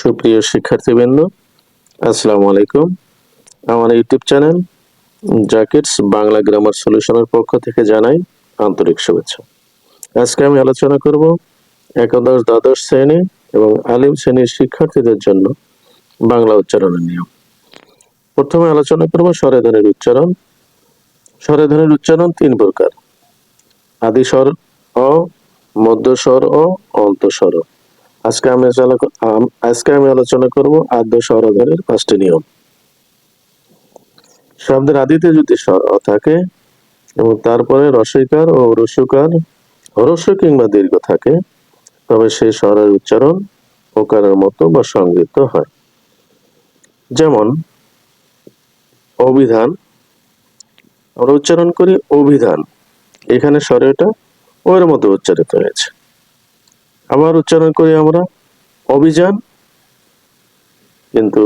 সুপ্রিয় শিক্ষার্থীবৃন্দ, আসসালামু আলাইকুম। আমার ইউটিউব চ্যানেল জাকিটস বাংলা গ্রামার সলিউশনের পক্ষ থেকে জানাই আন্তরিক শুভেচ্ছা। আজকে আমি আলোচনা করব একাদশ দ্বাদশ শ্রেণি এবং আলিম শ্রেণির শিক্ষার্থীদের জন্য বাংলা উচ্চারণের নিয়ম। প্রথমে আলোচনা করব স্বরেধ্বনির উচ্চারণ। স্বরেধ্বনির উচ্চারণ তিন প্রকার। আদি স্বর অ মধ্য স্বর অ অন্ত স্বর অ। আজকে আমি আজকে আমি আলোচনা করব আদ্য স্বরধ্বনির পাঁচটি নিয়ম। শব্দের আদিতে যদি স্বর থাকে, এবং তারপরে রসইকার ও রস্যকার হরস্য কিংবা দীর্ঘ থাকে, তবে সেই স্বরের উচ্চারণ ওকারের মতো বা সংযুক্ত হয়। যেমন, অভিধান। আমরা উচ্চারণ করি অভিধান। এখানে স্বরেটা ওর মতো উচ্চারিত হয়েছে। আবার উচ্চারণ করি আমরা। অভিযান। কিন্তু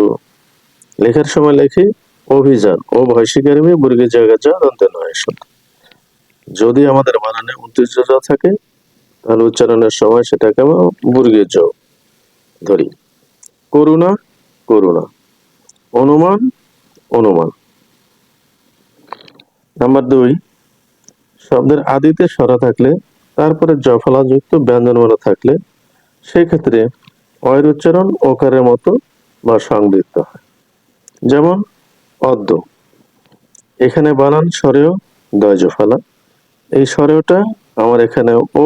লেখার সময় লেখি, অভিযান। ও ভয়স্বীকারী মুরগির জায়গা যা দন্তে নয় শব্দ যদি আমাদের বানানে উদ্দেশ্য থাকে, তাহলে উচ্চারণের সময় সেটাকে আমরা মুরগির জ ধরি। করুণা করুণা। অনুমান অনুমান। নাম্বার দুই, শব্দের আদিতে সরা থাকলে তারপরে জফলাযুক্ত ব্যঞ্জনমালা থাকলে সেক্ষেত্রে অয়ের উচ্চারণ ওকারের মতো বা সংবৃত্ত হয়। যেমন, অদ্য। এখানে বানান স্বরেও দয় জফলা। এই স্বরেওটা আমার এখানে ও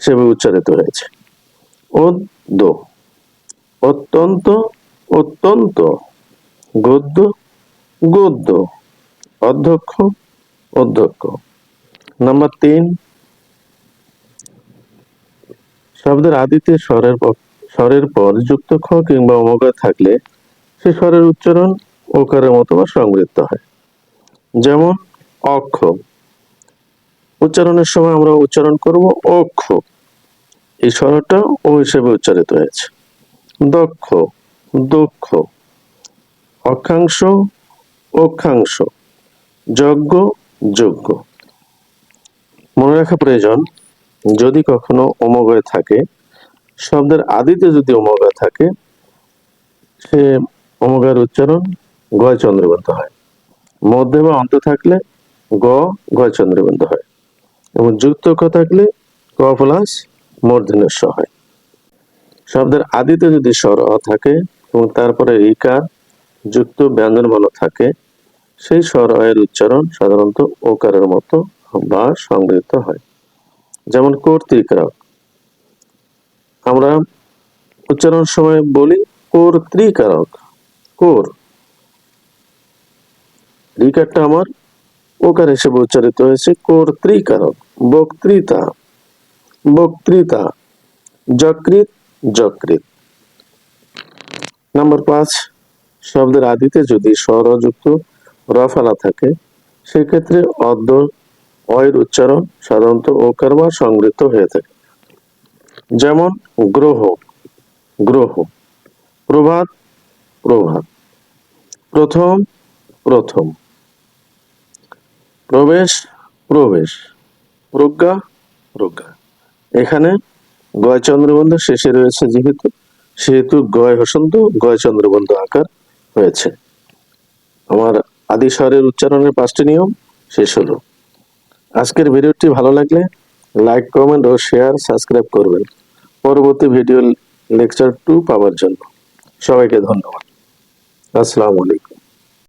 হিসেবে উচ্চারিত হয়েছে অদ্য। অত্যন্ত অত্যন্ত। গদ্য গদ্য। অধ্যক্ষ অধ্যক্ষ। নাম্বার তিন শব্দের আদিতে স্বরের স্বরের পর যুক্ত খ কিংবা অমকা থাকলে সে স্বরের উচ্চারণ ওকারের মতো বা সংবৃত্ত হয়। যেমন, অক্ষ। উচ্চারণের সময় আমরা উচ্চারণ করব অক্ষ। এই স্বরটা ও হিসেবে উচ্চারিত হয়েছে। দক্ষ দক্ষ। অক্ষাংশ অক্ষাংশ। যজ্ঞ যোগ্য মনে রাখা প্রয়োজন যদি কখনো অমগয় থাকে, শব্দের আদিতে যদি অমগয় থাকে, সে অমগয়ের উচ্চারণ গয় চন্দ্রবন্ধ হয়। মধ্যে বা অন্ত থাকলে গ গয় চন্দ্রবন্ধ হয় এবং যুক্ত ক থাকলে ক প্লাস মূর্ধন্য হয়। শব্দের আদিতে যদি স্বর থাকে এবং তারপরে রিকার যুক্ত ব্যঞ্জন বর্ণ থাকে, সেই স্বর অ এর উচ্চারণ সাধারণত ওকারের মতো বা সংগৃহীত হয়। যেমন কর্তৃকারক আমরা উচ্চারণ সময় বলি কর্তৃকারক কোর। রিকারটা আমার ওকার হিসেবে উচ্চারিত হয়েছে কর্তৃকারক বক্তৃতা। বক্তৃতা। যকৃত যকৃত নাম্বার পাঁচ, শব্দের আদিতে যদি স্বরযুক্ত রফালা থাকে, সেক্ষেত্রে অদ্য অয়ের উচ্চারণ সাধারণত ওকার বা সংবৃত্ত হয়ে থাকে। যেমন, গ্রহ গ্রহ, প্রভাত প্রভাত। প্রথম প্রথম। প্রবেশ প্রবেশ। প্রজ্ঞা প্রজ্ঞা। এখানে গয় চন্দ্রবন্ধ শেষে রয়েছে যেহেতু, সেহেতু গয় হসন্ত, গয় চন্দ্রবন্ধ আকার হয়েছে। আমার আদি স্বরের উচ্চারণের পাঁচটি নিয়ম শেষ হলো। আজকের ভিডিওটি ভালো লাগলে লাইক, কমেন্ট ও শেয়ার সাবস্ক্রাইব করবেন। পরবর্তী ভিডিও লেকচার টু পাওয়ার জন্য। সবাইকে ধন্যবাদ। আসসালামু আলাইকুম।